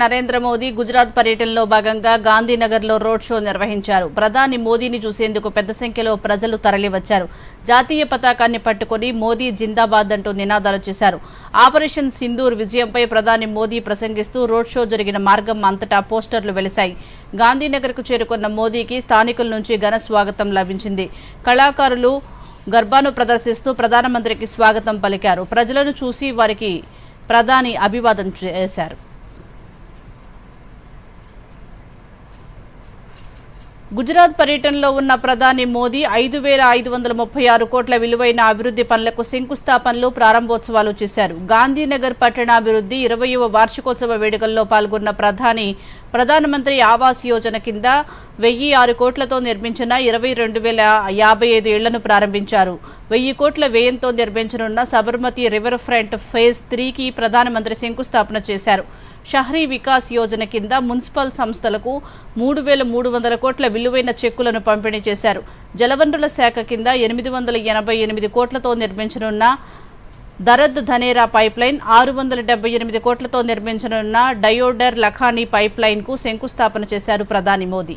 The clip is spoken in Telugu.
నరేంద్ర మోదీ గుజరాత్ పర్యటనలో భాగంగా గాంధీనగర్లో రోడ్ షో నిర్వహించారు. ప్రధాని మోదీని చూసేందుకు పెద్ద సంఖ్యలో ప్రజలు తరలివచ్చారు. జాతీయ పతాకాన్ని పట్టుకుని మోదీ జిందాబాద్ అంటూ నినాదాలు చేశారు. ఆపరేషన్ సింధూర్ విజయంపై ప్రధాని మోదీ ప్రసంగిస్తూ రోడ్ షో జరిగిన మార్గం అంతటా పోస్టర్లు వెలిశాయి. గాంధీనగర్కు చేరుకున్న మోదీకి స్థానికుల నుంచి ఘన స్వాగతం లభించింది. కళాకారులు గర్భాను ప్రదర్శిస్తూ ప్రధానమంత్రికి స్వాగతం పలికారు. ప్రజలను చూసి వారికి ప్రధాని అభివాదం చేశారు. గుజరాత్ పర్యటనలో ఉన్న ప్రధాని మోదీ ఐదు వేల ఐదు వందల ముప్పై ఆరు కోట్ల విలువైన అభివృద్ధి పనులకు శంకుస్థాపనలు ప్రారంభోత్సవాలు చేశారు. గాంధీనగర్ పట్టణాభివృద్ధి ఇరవయవ వార్షికోత్సవ వేడుకల్లో పాల్గొన్న ప్రధాని ప్రధానమంత్రి ఆవాస్ యోజన కింద వెయ్యి ఆరు కోట్లతో నిర్మించిన ఇరవై రెండు వేల యాభై ఐదు ఇళ్ళను ప్రారంభించారు. వెయ్యి కోట్ల వ్యయంతో నిర్మించనున్న సబర్మతి రివర్ ఫ్రంట్ ఫేజ్ త్రీకి ప్రధానమంత్రి శంకుస్థాపన చేశారు. షహరీ వికాస్ యోజన కింద మున్సిపల్ సంస్థలకు మూడు వేల మూడు వందల కోట్ల విలువైన చెక్కులను పంపిణీ చేశారు. జలవనరుల శాఖ కింద ఎనిమిది వందల ఎనభై ఎనిమిది కోట్లతో నిర్మించనున్న దరద్ ధనేరా పైప్లైన్ ఆరు వందల డెబ్బై ఎనిమిది కోట్లతో నిర్మించనున్న డయోడర్ లఖానీ పైప్లైన్కు శంకుస్థాపన చేశారు ప్రధాని మోదీ.